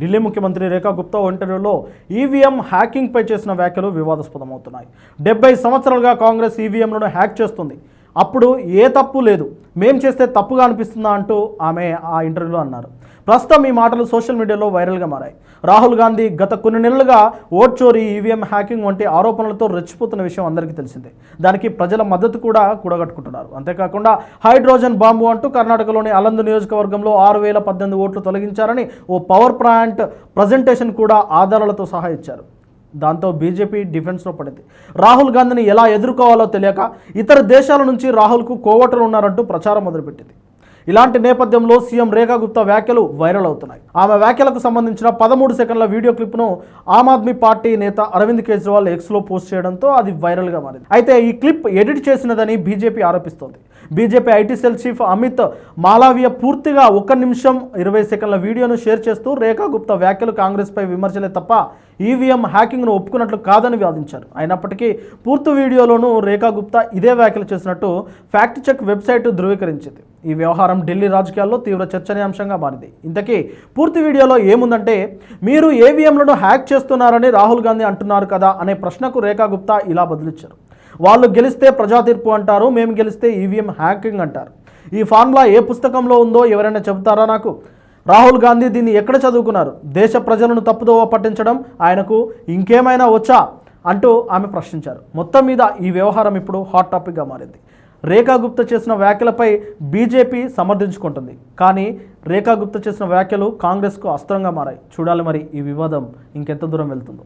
ఢిల్లీ ముఖ్యమంత్రి రేఖా గుప్తా ఒంటరిలో ఇంటర్వ్యూలో ఈవీఎం హ్యాకింగ్పై చేసిన వ్యాఖ్యలు వివాదాస్పదమవుతున్నాయి. డెబ్బై సంవత్సరాలుగా కాంగ్రెస్ ఈవీఎంలను హ్యాక్ చేస్తుంది. అప్పుడు ఏ తప్పు లేదు. మేం చేస్తే తప్పుగా అనిపిస్తుందా అంటూ ఆమె ఆ ఇంటర్వ్యూలో అన్నారు. ప్రస్తుతం ఈ మాటలు సోషల్ మీడియాలో వైరల్గా మారాయి. రాహుల్ గాంధీ గత కొన్ని నెలలుగా ఓట్ చోరీ ఈవీఎం హ్యాకింగ్ వంటి ఆరోపణలతో రెచ్చిపోతున్న విషయం అందరికీ తెలిసిందే. దానికి ప్రజల మద్దతు కూడా కూడగట్టుకుంటున్నారు. అంతేకాకుండా హైడ్రోజన్ బాంబు అంటూ కర్ణాటకలోని అలందు నియోజకవర్గంలో ఆరు వేల పద్దెనిమిది ఓట్లు తొలగించారని ఓ పవర్ ప్లాంట్ ప్రజెంటేషన్ కూడా ఆధారాలతో సహా ఇచ్చారు. దాంతో బీజేపీ డిఫెన్స్లో పడింది. రాహుల్ గాంధీని ఎలా ఎదుర్కోవాలో తెలియక ఇతర దేశాల నుంచి రాహుల్కు కోవటలు ఉన్నారంటూ ప్రచారం మొదలుపెట్టింది. ఇలాంటి నేపథ్యంలో సీఎం రేఖా గుప్తా వ్యాఖ్యలు వైరల్ అవుతున్నాయి. ఆమె వ్యాఖ్యలకు సంబంధించిన పదమూడు సెకండ్ల వీడియో క్లిప్ను ఆమ్ ఆద్మీ పార్టీ నేత అరవింద్ కేజ్రీవాల్ ఎక్స్లో పోస్ట్ చేయడంతో అది వైరల్గా మారింది. అయితే ఈ క్లిప్ ఎడిట్ చేసినదని BJP ఆరోపిస్తోంది. BJP IT cell chief Amit Malviya పూర్తిగా ఒక నిమిషం ఇరవై సెకండ్ల వీడియోను షేర్ చేస్తూ రేఖా గుప్తా వ్యాఖ్యలు కాంగ్రెస్పై విమర్శలే తప్ప ఈవీఎం హ్యాకింగ్ను ఒప్పుకున్నట్లు కాదని వాదించారు. అయినప్పటికీ పూర్తి వీడియోలోనూ రేఖా గుప్తా ఇదే వ్యాఖ్యలు చేసినట్టు ఫ్యాక్ట్ చెక్ వెబ్సైట్ ధృవీకరించింది. ఈ వ్యవహారం ఢిల్లీ రాజకీయాల్లో తీవ్ర చర్చనీయాంశంగా మారింది. ఇంతకీ పూర్తి వీడియోలో ఏముందంటే మీరు ఏవిఎంలను హ్యాక్ చేస్తున్నారని రాహుల్ గాంధీ అంటున్నారు కదా అనే ప్రశ్నకు రేఖా గుప్తా ఇలా బదులిచ్చారు. వాళ్ళు గెలిస్తే ప్రజా తీర్పు అంటారు మేము గెలిస్తే ఈవీఎం హ్యాకింగ్ అంటారు. ఈ ఫార్ములా ఏ పుస్తకంలో ఉందో ఎవరైనా చెబుతారా నాకు? రాహుల్ గాంధీ దీన్ని ఎక్కడ చదువుకున్నారు? దేశ ప్రజలను తప్పుదోవ పట్టించడం ఆయనకు ఇంకేమైనా వచ్చా? అంటూ ఆమె ప్రశ్నించారు. మొత్తం మీద ఈ వ్యవహారం ఇప్పుడు హాట్ టాపిక్గా మారింది. రేఖా గుప్తా చేసిన వ్యాఖ్యలపై బీజేపీ సమర్థించుకుంటుంది. కానీ రేఖా గుప్తా చేసిన వ్యాఖ్యలు కాంగ్రెస్కు అస్త్రంగా మారాయి. చూడాలి మరి ఈ వివాదం ఇంకెంత దూరం వెళ్తుందో.